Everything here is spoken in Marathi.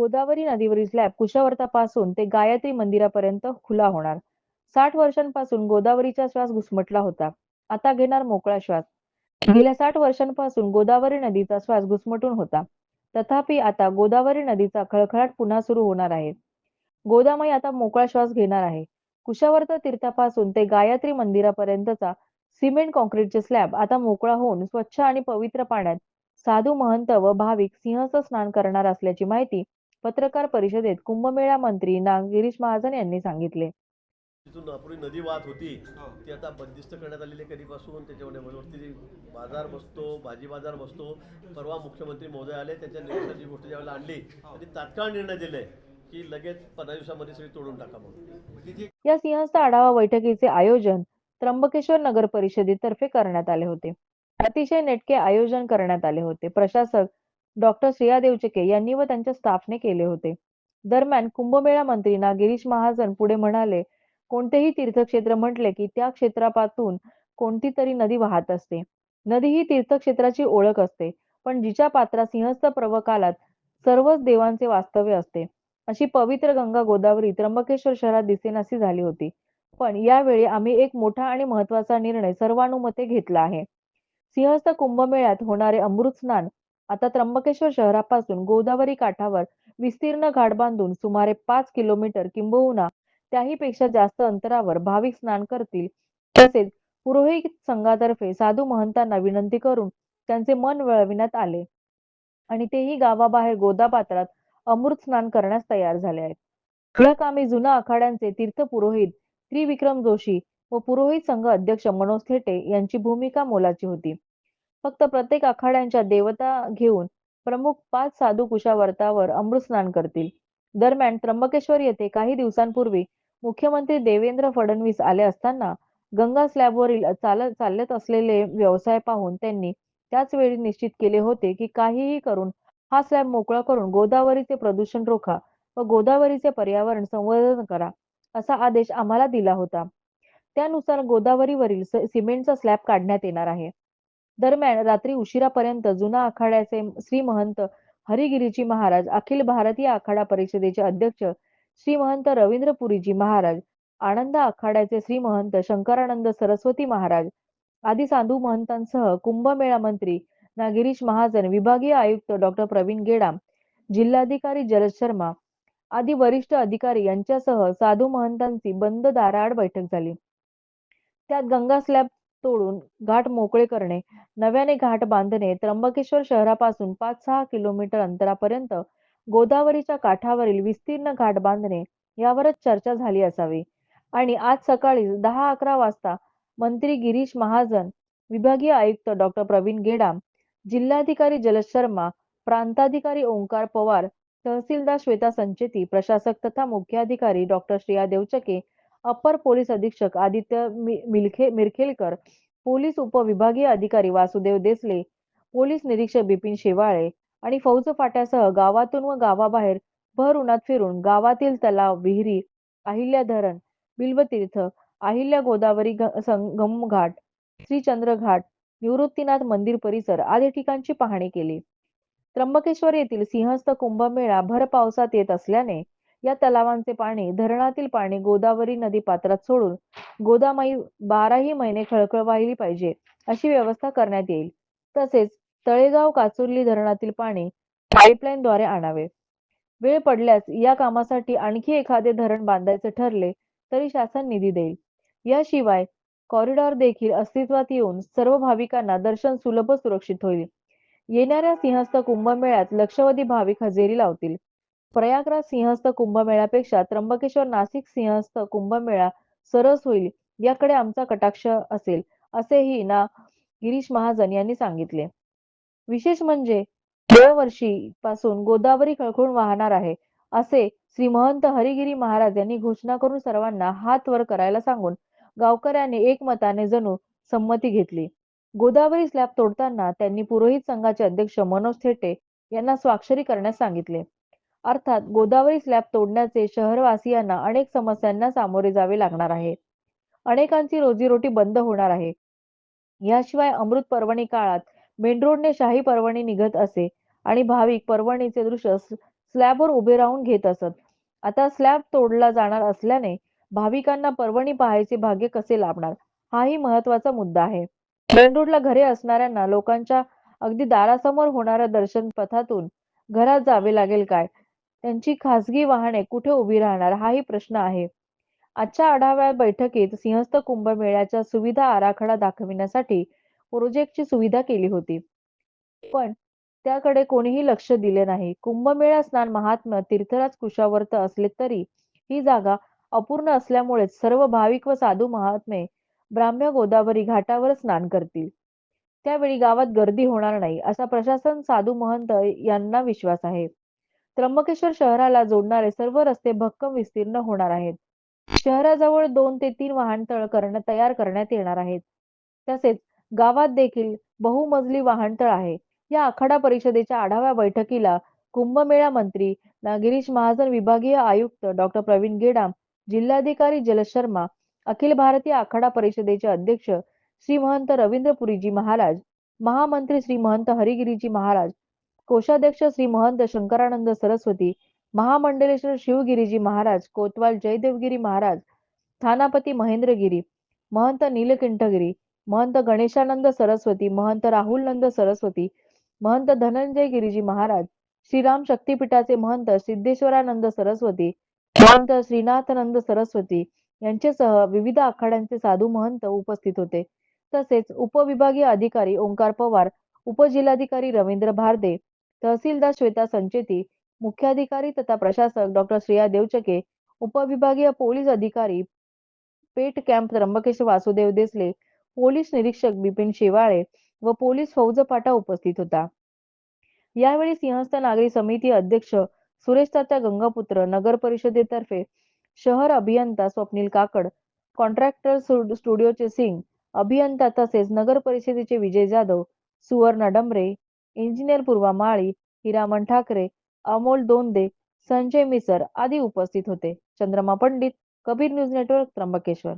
गोदावरी नदीवरील स्लॅब कुशावर्तापासून ते गायत्री मंदिरापर्यंत खुला होणार. साठ वर्षांपासून गोदावरीचा श्वास घुसमटला होता. आता घेणार मोकळा श्वास. गेल्या साठ वर्षांपासून गोदावरी नदीचा श्वास घुसमटून होता. तथापि आता गोदावरी नदीचा खळखळाट पुन्हा सुरू होणार आहे. गोदामाई आता मोकळा श्वास घेणार आहे. कुशावर्त तीर्थापासून ते गायत्री मंदिरापर्यंतचा सिमेंट कॉन्क्रीटचे स्लॅब आता मोकळा होऊन स्वच्छ आणि पवित्र पाण्यात साधू महंत व भाविक सिंहचं स्नान करणार असल्याची माहिती पत्रकार परिषदेत कुंभमेळा मंत्री ना गिरीश महाजन यांनी सांगितले. तिथून नदी वाहत होती. ती आता बंदिस्त करण्यात आलेली आहे कधीपासून? त्याच्यामध्ये वरती बाजार बसतो भाजी बाजार बसतो. परवा मुख्यमंत्री महोदय आले त्यांच्या निवासाची गोष्ट ज्यावेळेला आणली आणि तात्काळ निर्णय दिले की लगेच पंधरा दिवसामध्ये सगळी तोडून टाका म्हणून. या सिंहस्थ आढावा बैठकीचे आयोजन त्र्यंबकेश्वर नगर परिषदेतर्फे करण्यात आले होते. अतिशय नेटके आयोजन करण्यात आले होते. प्रशासक डॉक्टर श्रेया देवचके यांनी व त्यांच्या स्टाफने केले होते. दरम्यान कुंभमेळा मंत्री ना गिरीश महाजन पुढे म्हणाले कोणतेही तीर्थक्षेत्र म्हटले की त्या क्षेत्रापासून कोणती तरी नदी वाहत असते. नदी ही तीर्थक्षेत्राची ओळख असते पण जिच्या पात्रात सिंहस्थ प्रवकालात सर्वच देवांचे वास्तव्य असते. अशी पवित्र गंगा गोदावरी त्र्यंबकेश्वर शहरात दिसेनाशी झाली होती. पण यावेळी आम्ही एक मोठा आणि महत्त्वाचा निर्णय सर्वानुमते घेतला आहे. सिंहस्थ कुंभमेळ्यात होणारे अमृत स्नान आता त्र्यंबकेश्वर शहरापासून गोदावरी काठावर विस्तीर्ण घाट बांधून सुमारे पाच किलोमीटर किंबहुना त्याही पेक्षा जास्त अंतरावर भाविक स्नान करतील. तसेच पुरोहित संघातर्फे साधू महंतांना विनंती करून त्यांचे मन वळविण्यात आले. आणि तेही गावाबाहेर गोदापात्रात अमृत स्नान करण्यास तयार झाले आहेत. या कामी जुना आखाड्यांचे तीर्थ पुरोहित त्रिविक्रम जोशी व पुरोहित संघ अध्यक्ष मनोज थेटे यांची भूमिका मोलाची होती. फक्त प्रत्येक आखाड्यांच्या देवता घेऊन प्रमुख पाच साधू कुशावर्तावर अमृत स्नान करतील. दरम्यान त्र्यंबकेश्वर येथे काही दिवसांपूर्वी मुख्यमंत्री देवेंद्र फडणवीस आले असताना गंगा स्लॅबवरील चालत चालत असलेले व्यवसाय पाहून त्यांनी त्याच वेळी निश्चित केले होते की काहीही करून हा स्लॅब मोकळा करून गोदावरीचे प्रदूषण रोखा व गोदावरीचे पर्यावरण संवर्धन करा असा आदेश आम्हाला दिला होता. त्यानुसार गोदावरीवरील सिमेंटचा स्लॅब काढण्यात येणार आहे. दरम्यान रात्री उशिरापर्यंत जुना आखाड्याचे श्री महंत हरिगिरीजी महाराज अखिल भारतीय आखाडा परिषदेचे अध्यक्ष श्री महंत रवींद्रपुरीजी महाराज आनंद आखाड्याचे श्री महंत शंकरानंद सरस्वती महाराज आदी साधू महंतांसह कुंभमेळा मंत्री नागिरीश महाजन विभागीय आयुक्त डॉक्टर प्रवीण गेडाम जिल्हाधिकारी जलद शर्मा आदी वरिष्ठ अधिकारी यांच्यासह साधू महंतांची बंद दाराआड बैठक झाली. त्यात गंगा स्लॅब तोडून घाट मोकळे करणे नव्याने घाट बांधणे त्र्यंबकेश्वर शहरापासून पाच सहा किलोमीटर अंतरापर्यंत गोदावरीच्या काठावरील विस्तीर्ण घाट बांधणे यावरच चर्चा झाली असावी. आणि आज सकाळी दहा अकरा वाजता मंत्री गिरीश महाजन विभागीय आयुक्त डॉक्टर प्रवीण गेडाम जिल्हाधिकारी जलद शर्मा प्रांताधिकारी ओंकार पवार तहसीलदार श्वेता संचेती प्रशासक तथा मुख्याधिकारी doctor Shreya Devchake upper police अधीक्षक आदित्य मिलखे मिरखेलकर पोलीस उपविभागीय अधिकारी वासुदेव देसले पोलीस निरीक्षक बिपिन शेवाळे आणि फौज फाट्यासह गावातून व गावाबाहेर भर उन्हात फिरून गावातील तलाव विहिरी अहिल्या धरण बिल्वतीर्थ अहिल्या गोदावरी संगम घाट श्रीचंद्र घाट निवृत्तीनाथ मंदिर परिसर आदी ठिकाणची पाहणी केली. त्र्यंबकेश्वर येथील सिंहस्थ कुंभमेळा भर पावसात येत असल्याने या तलावांचे पाणी धरणातील पाणी गोदावरी नदी पात्रात सोडून गोदामाई बाराही महिने खळखळ वाहिली पाहिजे अशी व्यवस्था करण्यात येईल. तसेच तळेगाव काचुर्ली धरणातील पाणी पाईपलाईन द्वारे आणावे. वेळ पडल्यास या कामासाठी आणखी एखादे धरण बांधायचे ठरले तरी शासन निधी देईल. याशिवाय कॉरिडॉर देखील अस्तित्वात येऊन सर्व भाविकांना दर्शन सुलभ व सुरक्षित होईल. येणाऱ्या सिंहस्थ कुंभमेळ्यात लक्षवधी भाविक हजेरी लावतील. प्रयागराज सिंहस्थ कुंभमेळ्यापेक्षा त्र्यंबकेश्वर नाशिक सिंहस्थ कुंभमेळा सरस होईल याकडे आमचा कटाक्ष असेल असेही ना गिरीश महाजन यांनी सांगितले. विशेष म्हणजे दरवर्षी पासून गोदावरी खळखळून वाहणार आहे असे श्री महंत हरिगिरी महाराज यांनी घोषणा करून सर्वांना हात वर करायला सांगून गावकऱ्यांनी एकमताने जणू संमती घेतली. गोदावरी स्लॅब तोडताना त्यांनी पुरोहित संघाचे अध्यक्ष मनोज थेटे यांना स्वाक्षरी करण्यास सांगितले. अर्थात गोदावरी स्लॅब तोडण्याचे शहरवासियांना अनेक समस्यांना सामोरे जावे लागणार आहे. अनेकांची रोजीरोटी बंद होणार आहे. याशिवाय अमृत पर्वणी काळात मेन रोडने शाही पर्वणी निघत असे आणि भाविक पर्वणीचे दृश्य स्लॅबवर उभे राहून घेत असत. आता स्लॅब तोडला जाणार असल्याने भाविकांना पर्वणी पाहायचे भाग्य कसे लाभणार? हाही महत्त्वाचा मुद्दा आहे. मेन रोडला घरे असणाऱ्यांना लोकांच्या अगदी दारासमोर होणाऱ्या दर्शन पथातून घरात जावे लागेल काय? त्यांची खासगी वाहने कुठे उभी राहणार? हाही प्रश्न आहे. आजच्या आढाव्या बैठकीत सिंहस्थ कुंभमेळ्याच्या सुविधा आराखडा दाखविण्यासाठी प्रोजेक्टची सुविधा केली होती. पण त्याकडे कोणीही लक्ष दिले नाही. कुंभमेळा स्नान महात्म्य तीर्थराज कुशावर्त असले तरी ही जागा अपूर्ण असल्यामुळे सर्व भाविक व साधू महात्मे ब्राह्म्य गोदावरी घाटावर स्नान करतील. त्यावेळी गावात गर्दी होणार नाही असा प्रशासन साधू महंत यांना विश्वास आहे. त्र्यंबकेश्वर शहराला जोडणारे सर्व रस्ते भक्कम विस्तीर्ण होणार आहेत. शहराजवळ दोन ते तीन वाहनतळ करण्यात तयार करण्यात येणार आहेत. तसेच गावात देखील बहुमजली वाहनतळ आहे. या आखाडा परिषदेच्या आढावा बैठकीला कुंभमेळा मंत्री गिरीश महाजन विभागीय आयुक्त डॉक्टर प्रवीण गेडाम जिल्हाधिकारी जल शर्मा अखिल भारतीय आखाडा परिषदेचे अध्यक्ष श्री महंत रवींद्रपुरीजी महाराज महामंत्री श्री महंत हरिगिरीजी महाराज कोषाध्यक्ष श्री महंत शंकरानंद सरस्वती महामंडलेश्वर शिवगिरीजी महाराज कोतवाल जयदेवगिरी महाराज थानापती महेंद्रगिरी महंत नीलकंठगिरी महंत गणेशानंद सरस्वती महंत राहुल नंद सरस्वती महंत धनंजय गिरीजी महाराज श्रीराम शक्तीपीठाचे महंत सिद्धेश्वरानंद सरस्वती महंत श्रीनाथनंद सरस्वती यांच्यासह विविध आखाड्यांचे साधू महंत उपस्थित होते. तसेच उपविभागीय अधिकारी ओंकार पवार उपजिल्हाधिकारी रवींद्र भारदे तहसीलदार श्वेता संचेती मुख्याधिकारी तथा प्रशासक डॉक्टर श्रेया देवचके उपविभागीय पोलीस अधिकारी पेट कॅम्प त्र्यंबकेश वासुदेव देसले पोलीस निरीक्षक बिपिन शेवाळे व पोलीस फौजपाटा उपस्थित होता. यावेळी सिंहस्थ नागरी समिती अध्यक्ष सुरेश तात्या गंगापुत्र नगर परिषदेतर्फे शहर अभियंता स्वप्नील काकड कॉन्ट्रॅक्टर स्टुडिओचे सिंग अभियंता तसेच नगर परिषदेचे विजय जाधव सुवर्ण डंबरे इंजिनियर पूर्वा माळी हिरामन ठाकरे अमोल दोंदे संजय मिसर आदी उपस्थित होते. Chandrama Pandit Kabir news network Trimbakeshwar.